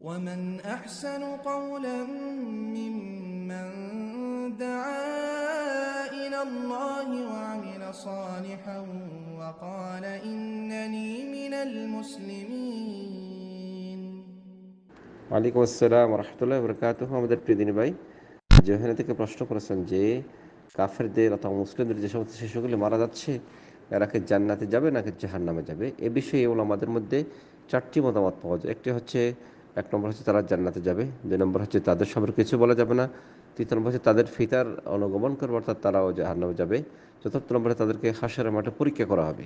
ومن أحسن قولا ممن دعا إلى الله وعمل صالحا وقال إنني من المسلمين ওয়ালাইকুম আসসালাম রহমতুল্লাহ বরকাত আমাদের প্রিয় দিনী ভাই যেখানে থেকে প্রশ্ন করেছেন যে কাফেরদের অথবা মুসলিমদের যে সমস্ত শিশুগুলি মারা যাচ্ছে এরা কি জান্নাতে যাবে নাকি জাহান নামে যাবে এ বিষয়ে আমাদের মধ্যে চারটি মতামত পাওয়া যায় একটি হচ্ছে এক নম্বর হচ্ছে তারা জান্নাতে যাবে, দুই নম্বর হচ্ছে তাদের সম্পর্কে কিছু বলা যাবে না তৃতীয় নম্বর হচ্ছে তাদের ফিতার অনুগমন করবে, অর্থাৎ তারাও জাহান যাবে, চতুর্থ নম্বরে তাদেরকে হাসের মাঠে পরীক্ষা করা হবে।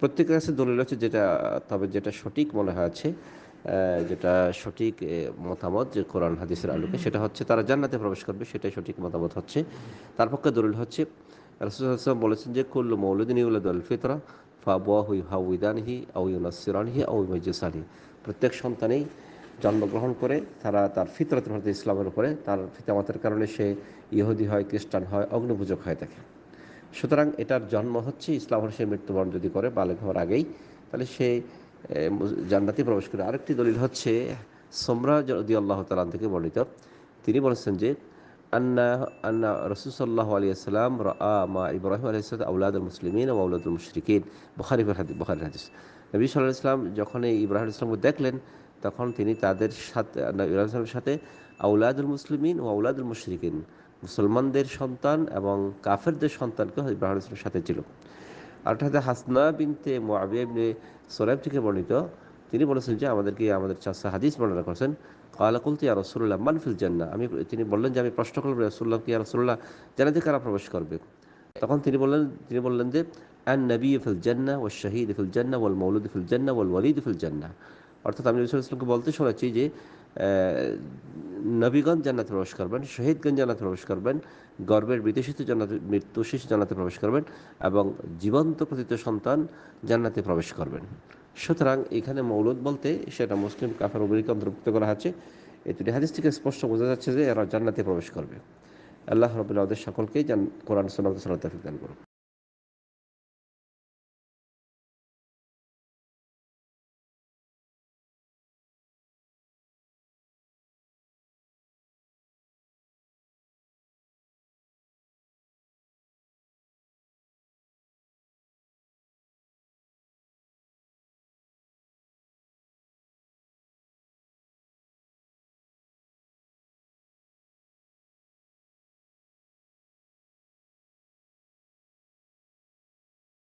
প্রত্যেকের কাছে দলিল হচ্ছে যেটা, তবে যেটা সঠিক মনে হয়েছে যেটা সঠিক মতামত যে কোরআন, হাদিসের আলোকে, সেটা হচ্ছে তারা জান্নাতে প্রবেশ করবে, সেটাই সঠিক মতামত হচ্ছে। তার পক্ষে দলিল হচ্ছে রসুলাম বলেছেন যে, কুল্লু আল ফিতরা ফা হুই হাউদানহি আউ ইউনাসিরানহি আউ মজিসানি প্রত্যেক সন্তানেই জন্মগ্রহণ করে তারা তার ফিতরত ভারত ইসলামের উপরে, তার পিতামাতার কারণে সে ইহুদি হয়, খ্রিস্টান হয়, অগ্নিপূজক হয়ে থাকে সুতরাং এটার জন্ম হচ্ছে ইসলাম সে মৃত্যুবরণ যদি করে, বালেক হওয়ার আগেই, তাহলে সে জান্নাতে প্রবেশ করে। আরেকটি দলিল হচ্ছে, সোমরা যদি আল্লাহ তালান থেকে বর্ণিত। তিনি বলেছেন যে, আন্না আন্না রসুল সাল্লাহ আলী আসসালাম মা ইব্রাহিম আলী ইসলাম আউলাদ মুসলিমিন ও আউলাদ মুশরিকিন। বখারি হাদিস বখারি হাদিস। নবী সাল্লাহ ইসলাম যখন এই ইব্রাহিম ইসলামকে দেখলেন তখন তিনি তাদের সাথে ইসলামের সাথে আউলাদুল মুসলিমিন ও আউলাদুল মুশরিকিন, মুসলমানদের সন্তান এবং কাফেরদের সন্তানকে ইব্রাহিম ইসলামের সাথে ছিল। আর একটা হাসনা বিনতে মোয়াবিয়া ইবনে সোলাইব থেকে বর্ণিত, তিনি বলেছেন যে আমাদেরকে আমাদের চাষা হাদিস বর্ণনা করেছেন কালা কুলতি আর রসুল্লাহ মানফিল জান্না আমি, তিনি বললেন যে আমি প্রশ্ন করলাম রসুল্লাহ কি আর রসুল্লাহ জানাতে কারা প্রবেশ করবে? তখন তিনি বললেন তিনি বললেন যে আন নবী ফিল জান্না ও শহীদ ফিল জান্না ওয়াল মৌলুদ ফিল জান্না ওয়াল ওয়ালিদ ফিল জান্না অর্থাৎ আমি রসুল ইসলামকে বলতে শোনাচ্ছি যে নবীগঞ্জ জান্নাতে প্রবেশ করবেন শহীদগঞ্জ জান্নাতে প্রবেশ করবেন, গর্বের বিদেশিত জান্নাতে মৃত্যু শিশু জান্নাতে প্রবেশ করবেন এবং জীবন্ত প্রতীত সন্তান জান্নাতে প্রবেশ করবেন। সুতরাং এখানে মৌলুদ বলতে সেটা মুসলিম কাফের উভয়কে অন্তর্ভুক্ত করা আছে। এই দুটি হাদিস থেকে স্পষ্ট বোঝা যাচ্ছে যে এরা জান্নাতে প্রবেশ করবে। আল্লাহ রবুল্লাহ সকলকেই জান, কোরআন সোনাম সালাত দান করুন